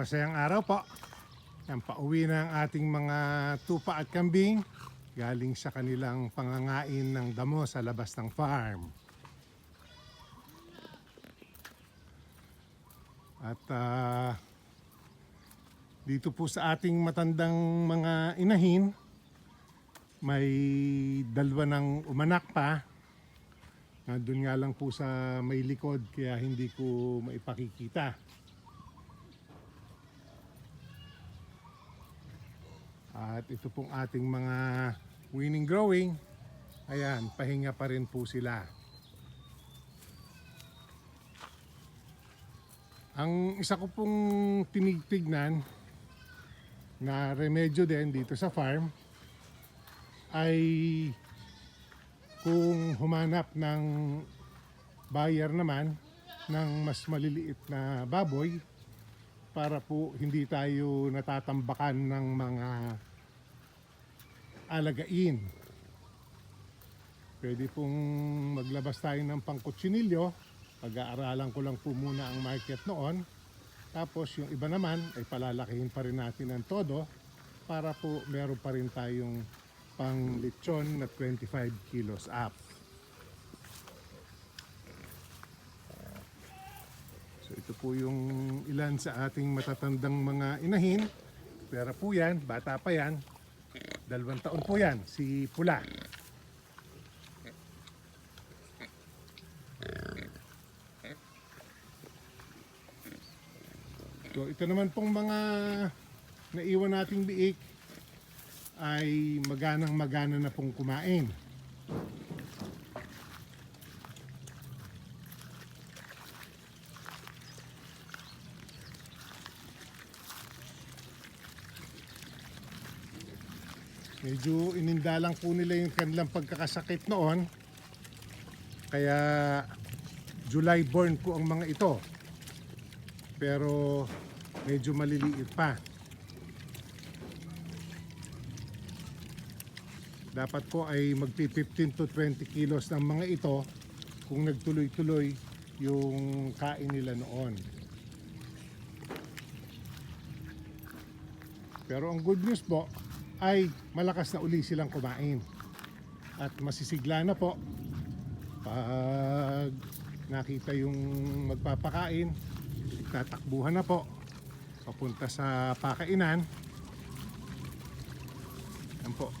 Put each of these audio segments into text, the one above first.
masayang araw po. Yan, pauwi na ang ating mga tupa at kambing galing sa kanilang pangangain ng damo sa labas ng farm. At ah, dito po sa ating matandang mga inahin, may dalawa ng umanak pa. Nandun nga lang po sa may likod kaya hindi ko maipakikita. At ito pong ating mga winning growing. Ayan, pahinga pa rin po sila. Ang isa ko pong tinigtignan na remedyo din dito sa farm ay kung humanap ng buyer naman ng mas maliliit na baboy para po hindi tayo natatambakan ng mga alagain. Pwede pong maglabas tayo ng pangkutsinilyo. Pag-aaralan ko lang po muna ang market noon. Tapos yung iba naman ay palalakihin pa rin natin ng todo para po meron pa rin tayong pang lechon na 25 kilos up. So ito po yung ilan sa ating matatandang mga inahin. Pero po yan, bata pa yan. Dalawang taon po yan, si Pula. So ito naman pong mga naiwan nating biik ay maganang magana na pong kumain. Medyo inindalang po nila yung kanilang pagkakasakit noon. Kaya July born po ang mga ito. Pero medyo maliliit pa. Dapat po ay magpi 15 to 20 kilos ng mga ito kung nagtuloy-tuloy yung kain nila noon. Pero ang good news po ay malakas na uli silang kumain. At masisigla na po pag nakita yung magpapakain, tatakbuhan na po papunta sa pakainan. Yan po.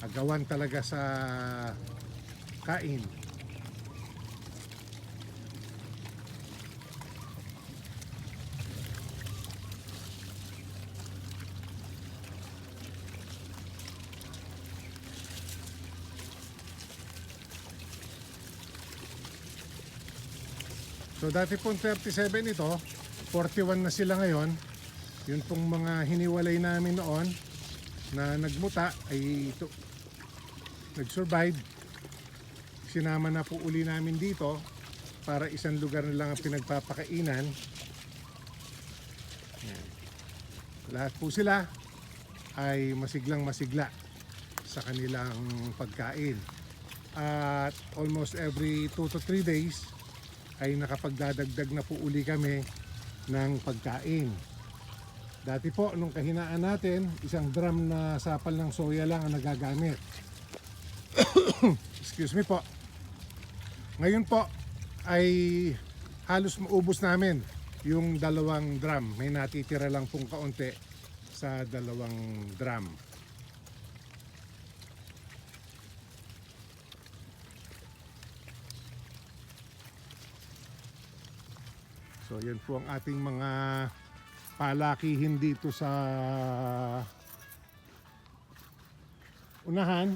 Agawan talaga sa kain. Dati pong 37 ito, 41 na sila ngayon. Yun pong mga hiniwalay namin noon na nagmuta ay ito, nag-survive. Sinama na po uli namin dito para isang lugar na lang ang pinagpapakainan. Yan. Lahat po sila ay masiglang masigla sa kanilang pagkain. At almost every 2 to 3 days ay nakapagdadagdag na po uli kami ng pagkain. Dati po, nung kahinaan natin, isang drum na sapal ng soya lang ang nagagamit. Excuse me po. Ngayon po, ay halos maubos namin yung dalawang drum. May natitira lang pong kaunti sa dalawang drum. So yan po ang ating mga palakihin dito sa unahan.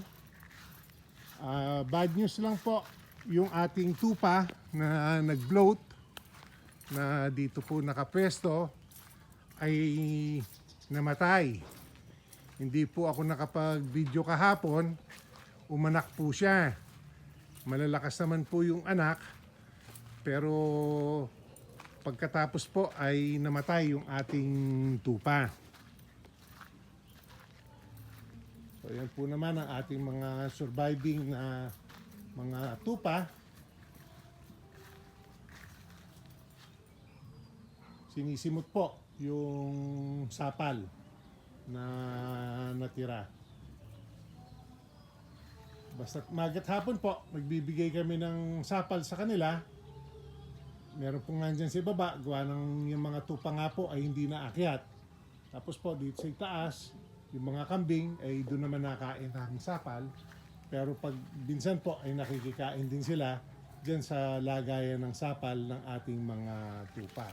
Ah, bad news lang po yung ating tupa na nag-bloat na dito po nakapwesto ay namatay. Hindi po ako nakapag-video kahapon. Umanak po siya. Malalakas naman po yung anak. Pero pagkatapos po ay namatay yung ating tupa. So yan po naman ang ating mga surviving na mga tupa. sinisimot po yung sapal na natira. Basta magat hapon po, magbibigay kami ng sapal sa kanila. Meron pong nandyan sa baba, gawa ng yung mga tupa nga po ay hindi na akyat. Tapos po dito sa itaas, yung mga kambing ay doon naman nakain ng sapal. Pero pag binsan po ay nakikikain din sila dyan sa lagayan ng sapal ng ating mga tupa.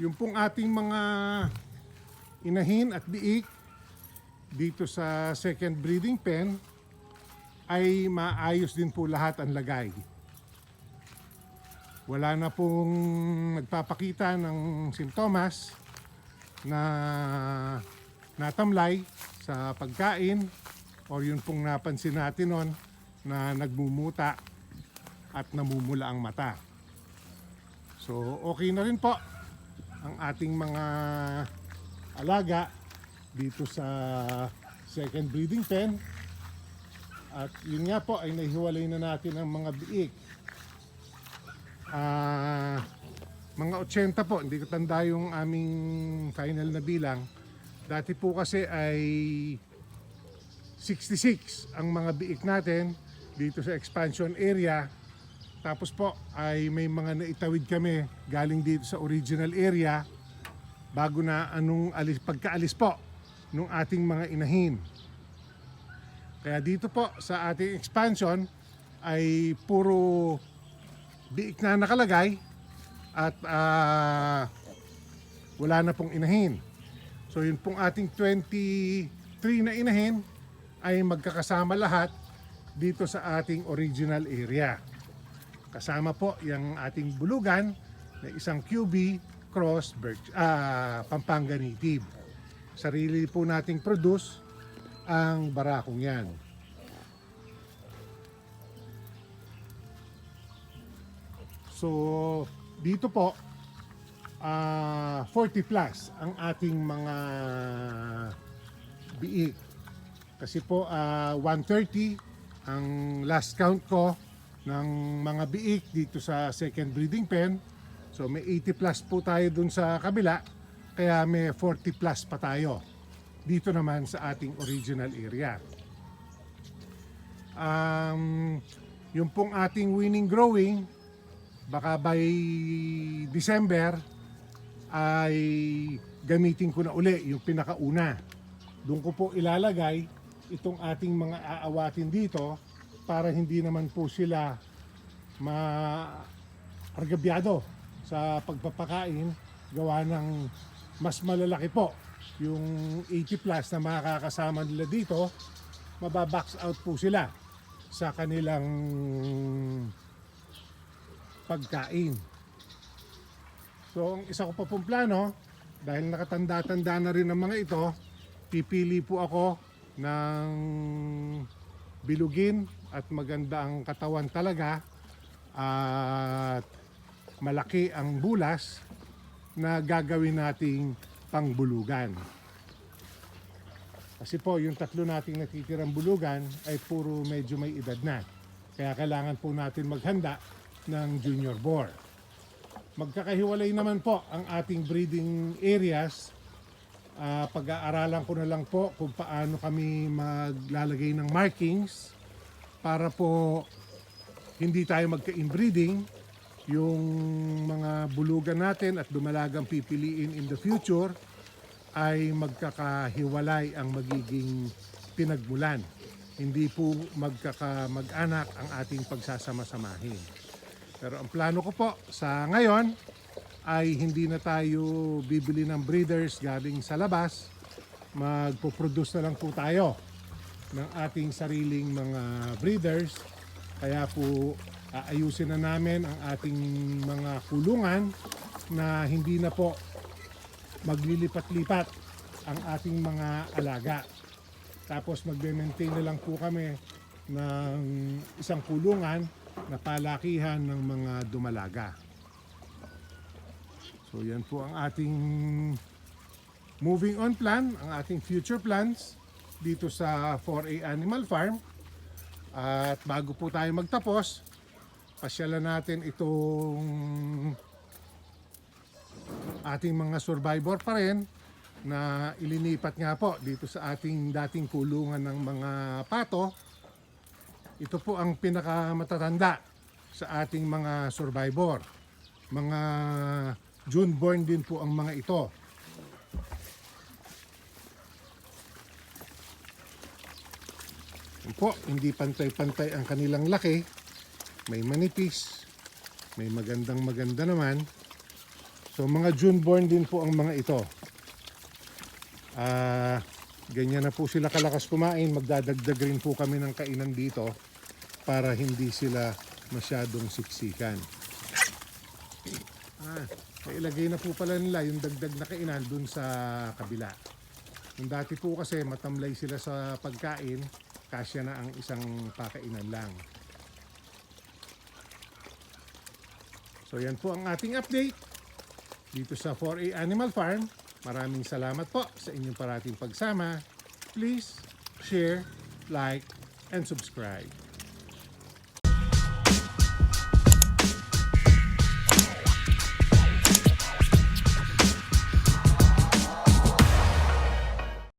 Yung pong ating mga inahin at biik dito sa second breeding pen ay maayos din po lahat ang lagay. Wala na pong nagpapakita ng simptomas na natamlay sa pagkain or yun pong napansin natin nun na nagmumuta at namumula ang mata. So okay na rin po ang ating mga alaga dito sa second breeding pen. At yun nga po ay nahiwalay na natin ang mga biik. Ah, mga 80 po, hindi ko tanda yung aming final na bilang. Dati po kasi ay 66 ang mga biik natin dito sa expansion area. Tapos po ay may mga naitawid kami galing dito sa original area bago na anong alis, pagkaalis po nung ating mga inahin. Kaya dito po sa ating expansion ay puro biik na nakalagay at ah, wala na pong inahin. So yun pong ating 23 na inahin ay magkakasama lahat dito sa ating original area. Kasama po yung ating bulugan na isang QB cross Birch, ah, Pampanga native. Sarili po nating produce ang barakong yan. So, dito po, ah 40 plus ang ating mga biik. Kasi po, ah 130 ang last count ko ng mga biik dito sa second breeding pen. So may 80 plus po tayo dun sa kabila, kaya may 40 plus pa tayo dito naman sa ating original area. Um, yung pong ating winning growing, baka by December ay gamitin ko na uli yung pinakauna. Doon ko po ilalagay itong ating mga aawatin dito para hindi naman po sila ma-argabyado sa pagpapakain gawa ng mas malalaki po yung 80 plus na makakasama nila dito mababox out po sila sa kanilang pagkain. So, ang isa ko pa pong plano, dahil nakatanda-tanda na rin ang mga ito, pipili po ako ng bilugin at maganda ang katawan talaga at malaki ang bulas na gagawin nating pangbulugan. Kasi po, yung tatlo nating natitirang bulugan ay puro medyo may edad na. Kaya kailangan po natin maghanda ng junior boar. Magkakahiwalay naman po ang ating breeding areas. Ah, pag-aaralan ko na lang po kung paano kami maglalagay ng markings para po hindi tayo magka-inbreeding yung mga bulugan natin at dumalagang pipiliin in the future ay magkakahiwalay ang magiging pinagmulan. Hindi po magkakamag-anak ang ating pagsasama-samahin. Pero ang plano ko po sa ngayon ay hindi na tayo bibili ng breeders galing sa labas. Magpo-produce na lang po tayo ng ating sariling mga breeders. Kaya po aayusin na namin ang ating mga kulungan na hindi na po maglilipat-lipat ang ating mga alaga. Tapos magbe-maintain na lang po kami ng isang kulungan na palakihan ng mga dumalaga. So yan po ang ating moving on plan, ang ating future plans dito sa 4A Animal Farm. At bago po tayo magtapos, pasyalan natin itong ating mga survivor pa rin na ilinipat nga po dito sa ating dating kulungan ng mga pato. Ito po ang pinakamatatanda sa ating mga survivor. Mga June born din po ang mga ito. Yan po, hindi pantay-pantay ang kanilang laki. May manipis, may magandang maganda naman. So mga June born din po ang mga ito. Ah, ganyan na po sila kalakas kumain. Magdadagdag rin po kami ng kainan dito para hindi sila masyadong siksikan. Ah, nailagay na po pala nila yung dagdag na kainan dun sa kabila. Yung dati po kasi matamlay sila sa pagkain, kasya na ang isang pakainan lang. So yan po ang ating update dito sa 4A Animal Farm. Maraming salamat po sa inyong parating pagsama. Please share, like, and subscribe.